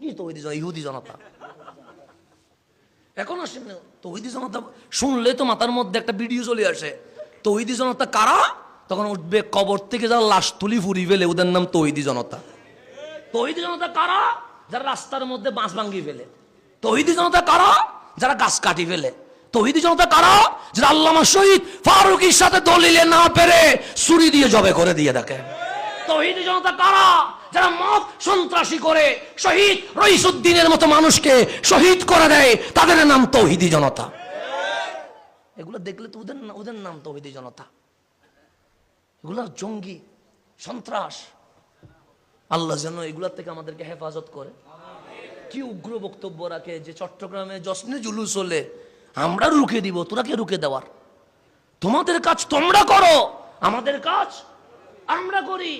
কি তৌহিদি ইহুদি জনতা। এখন আসেন তৌহিদি জনতা শুনলে তো মাথার মধ্যে একটা ভিডিও চলে আসে। তৌহিদি জনতা কারা? তখন উঠবে কবর থেকে যারা লাশ তুলি ফুরি ফেলে ওদের নাম তৌহিদি জনতা। তৌহিদি জনতা কারা? যারা রাস্তার মধ্যে বাঁশ ভাঙ্গি ফেলে। তৌহিদি জনতা কারা? যারা গাছ কাটি ফেলে। তৌহিদি জনতা কারা? যারা আল্লামা শহীদ ফারুকির সাথে দলিলে না পেরে ছুরি দিয়ে জবে করে দিয়ে দেখে। তৌহিদি জনতা কারা? যারা মত সন্ত্রাসী করে শহীদ রইসুদ্দিনের মতো মানুষকে শহীদ করে দেয়, তাদের নাম তৌহিদি জনতা। এগুলো দেখলে তো ওদের ওদের নাম তৌহিদি জনতা। এগুলো জঙ্গি, সন্ত্রাস। আল্লাহ যেন এগুলার থেকে আমাদেরকে হেফাজত করে। কি উগ্র বক্তব্য রাখে যে চট্টগ্রামে জশ্নে জুলুস হলে আমরা রুখে দিব, তোরা কে রুখে দেওয়ার? তোমাদের কাজ তোমরা করো, আমাদের কাজ আমরা করি।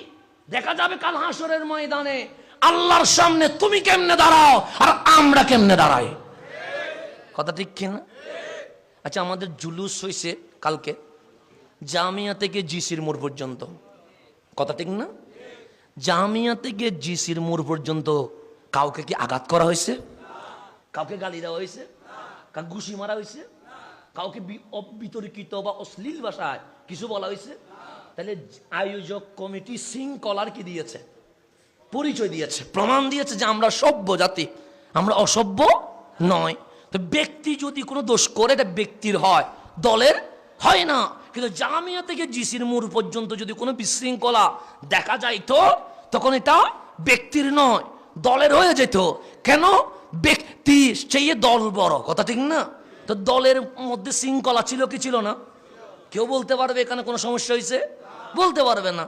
দেখা যাবে কাল হাসরের ময়দানে। আল্লাহর সামনে তুমি কেমনে দাঁড়াও আর আমরা কেমনে দাঁড়াই? কথা ঠিক কিনা? আচ্ছা আমাদের জুলুস হয়েছে কালকে জামিয়া থেকে জিসির মোড় পর্যন্ত। কথা ঠিক না? জামিয়া থেকে জিসির মোড় পর্যন্ত কাউকে কি আঘাত করা হয়েছে? কাউকে গালি দেওয়া হয়েছে? কাউকে ঘুষি মারা হয়েছে? কাউকে অবিতর্কিত বা অশ্লীল ভাষায় কিছু বলা হয়েছে? তাহলে আয়োজক কমিটি শৃঙ্খলার কি দিয়েছে? পরিচয় দিয়েছে, প্রমাণ দিয়েছে যে আমরা সভ্য জাতি, আমরা অসভ্য নয়। তো ব্যক্তি যদি কোনো দোষ করে, এটা ব্যক্তির হয়, দলের হয় না। কিন্তু জামিয়া থেকে জিসির মোড় পর্যন্ত যদি কোনো বিশৃঙ্খলা দেখা যাইতো, তখন এটা ব্যক্তির নয়, দলের হয়ে যেত। কেন? ব্যক্তি সেই দল বড়। কথা ঠিক না? তো দলের মধ্যে শৃঙ্খলা ছিল কি ছিল না? কেউ বলতে পারবে এখানে কোনো সমস্যা হয়েছে? বলতে পারবে না।